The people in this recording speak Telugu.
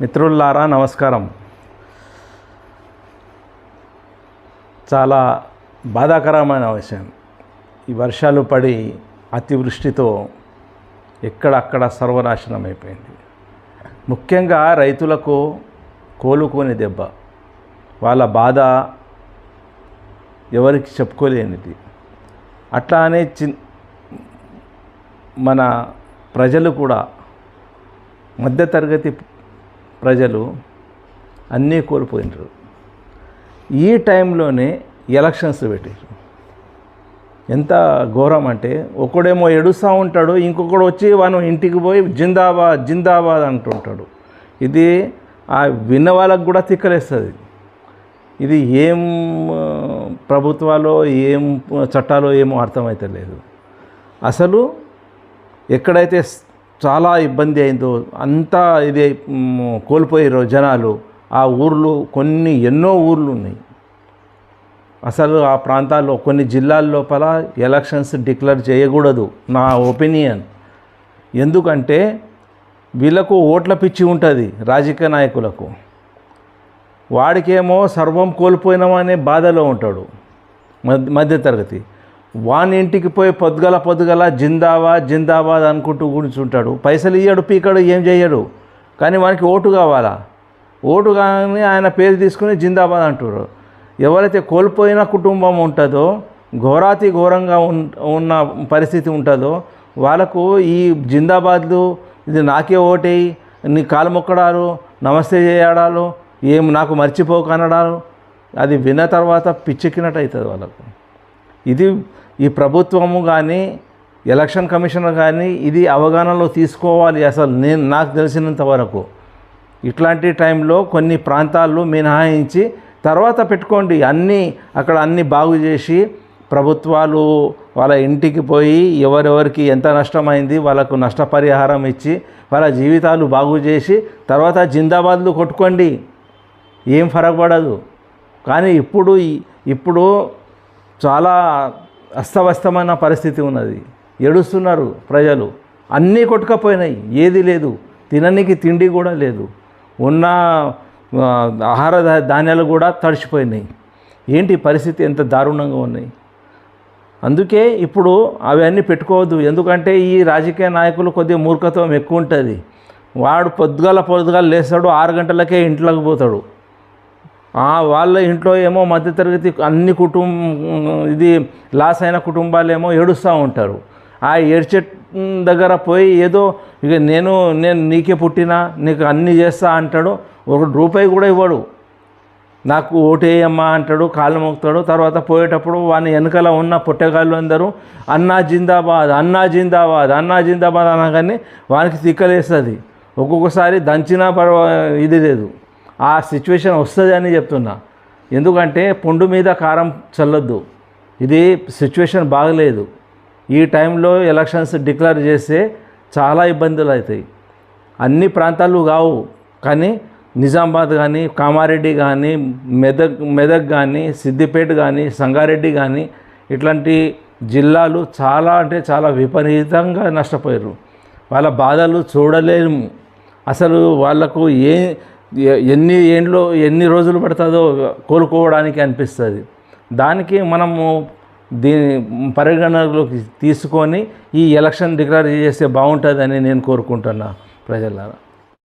మిత్రులారా నమస్కారం. చాలా బాధాకరమైన విషయం. ఈ వర్షాలు పడి అతివృష్టితో ఎక్కడక్కడ సర్వనాశనం అయిపోయింది. ముఖ్యంగా రైతులకు కోలుకోని దెబ్బ. వాళ్ళ బాధ ఎవరికి చెప్పుకోలేనిది. అట్లానే చి మన ప్రజలు కూడా మధ్యతరగతి ప్రజలు అన్నీ కోల్పోయినారు. ఈ టైంలోనే ఎలక్షన్స్ పెట్టారు ఎంత ఘోరం అంటే ఒకడేమో ఎడుస్తూ ఉంటాడు ఇంకొకడు వచ్చి వాను ఇంటికి పోయి జిందాబాద్ జిందాబాద్ అంటుంటాడు. ఇది ఆ విన్న వాళ్ళకు కూడా తిక్కలేస్తుంది. ఇది ఏం ప్రభుత్వాలో ఏం చట్టాలో ఏమో అర్థమైతే లేదు అసలు ఎక్కడైతే చాలా ఇబ్బంది అయిందో అంతా ఇది కోల్పోయారు జనాలు. ఆ ఊర్లు కొన్ని ఎన్నో ఊర్లు ఉన్నాయి. అసలు ఆ ప్రాంతాల్లో కొన్ని జిల్లాల లోపల ఎలక్షన్స్ డిక్లేర్ చేయకూడదు నా ఒపీనియన్. ఎందుకంటే వీళ్ళకు ఓట్ల పిచ్చి ఉంటుంది రాజకీయ నాయకులకు. వాడికేమో సర్వం కోల్పోయినామనే బాధలో ఉంటాడు మధ్య మధ్యతరగతి. వాని ఇంటికి పోయి పొద్దుగల పొద్దుగల జిందాబాద్ జిందాబాద్ అనుకుంటూ కూర్చుంటాడు. పైసలు ఇయ్యడు పీకడు ఏం చేయడు. కానీ వానికి ఓటు కావాలా? ఓటు కానీ ఆయన పేరు తీసుకుని జిందాబాద్ అంటారు ఎవరైతే కోల్పోయిన కుటుంబం ఉంటుందో ఘోరాతి ఘోరంగా ఉన్- ఉన్న పరిస్థితి ఉంటుందో వాళ్ళకు ఈ జిందాబాద్లు ఇది నాకే ఓటేయి నీ కాలు మొక్కడాలు నమస్తే చేయడాలు ఏం నాకు మర్చిపోకనడాలు అది విన్న తర్వాత పిచ్చెక్కినట్టు అవుతుంది వాళ్ళకు. ఇది ఈ ప్రభుత్వము కానీ ఎలక్షన్ కమిషనర్ కానీ ఇది అవగాహనలో తీసుకోవాలి అసలు నేను నాకు తెలిసినంత వరకు. ఇట్లాంటి టైంలో కొన్ని ప్రాంతాల్లో మినహాయించి తర్వాత పెట్టుకోండి. అన్నీ అక్కడ అన్నీ బాగు చేసి ప్రభుత్వాలు వాళ్ళ ఇంటికి పోయి ఎవరెవరికి ఎంత నష్టమైంది వాళ్ళకు నష్టపరిహారం ఇచ్చి వాళ్ళ జీవితాలు బాగు చేసి తర్వాత జిందాబాద్లు కొట్టుకోండి. ఏం ఫరక్ పడదు. కానీ ఇప్పుడు ఇప్పుడు చాలా అస్తవ్యస్తమైన పరిస్థితి ఉన్నది. ఏడుస్తున్నారు ప్రజలు. అన్నీ కొట్టుకపోయినాయి. ఏది లేదు. తిననికి తిండి కూడా లేదు. ఉన్న ఆహార ధాన్యాలు కూడా తడిచిపోయినాయి. ఏంటి పరిస్థితి? ఎంత దారుణంగా ఉన్నాయి అందుకే ఇప్పుడు అవన్నీ పెట్టుకోవద్దు. ఎందుకంటే ఈ రాజకీయ నాయకులు కొద్దిగా మూర్ఖత్వం ఎక్కువ ఉంటుంది. వాడు పొద్దుగాల పొద్దుగాల లేస్తాడు ఆరు గంటలకే ఇంట్లోకి పోతాడు. వాళ్ళ ఇంట్లో ఏమో మధ్యతరగతి అన్ని కుటుంబం ఇది లాస్ అయిన కుటుంబాలు ఏమో ఏడుస్తూ ఉంటారు. ఆ ఏడ్చే దగ్గర పోయి ఏదో ఇక నేను నేను నీకే పుట్టినా నీకు అన్నీ చేస్తా అంటాడు. ఒక రూపాయి కూడా ఇవ్వడు. నాకు ఓటేయమ్మా అంటాడు కాళ్ళు మోగుతాడు. తర్వాత పోయేటప్పుడు వాని వెనకాల ఉన్న పుట్టగాళ్ళు అందరూ అన్నా జిందాబాద్ అన్నా జిందాబాద్ అన్నా జిందాబాద్ అనగానే వానికి తిక్కలేస్తుంది. ఒక్కొక్కసారి దంచినా పర్వ ఇది లేదు. ఆ సిచ్యువేషన్ వస్తుంది అని చెప్తున్నా. ఎందుకంటే పుండు మీద కారం చల్లొద్దు. ఇది సిచ్యువేషన్ బాగలేదు. ఈ టైంలో ఎలక్షన్స్ డిక్లేర్ చేస్తే చాలా ఇబ్బందులు అవుతాయి. అన్ని ప్రాంతాలు కావు. కానీ నిజామాబాద్ కానీ కామారెడ్డి కానీ మెదక్ మెదక్ కానీ సిద్దిపేట కానీ సంగారెడ్డి కానీ ఇట్లాంటి జిల్లాలు చాలా అంటే చాలా విపరీతంగా నష్టపోయారు. వాళ్ళ బాధలు చూడలేము. అసలు వాళ్ళకు ఏ ఎన్ని ఏండ్లో ఎన్ని రోజులు పడుతుందో కోలుకోవడానికి అనిపిస్తుంది. దానికి మనము దీని పరిగణలోకి తీసుకొని ఈ ఎలక్షన్ డిక్లేర్ చేస్తే బాగుంటుందని నేను కోరుకుంటున్నా ప్రజలారా.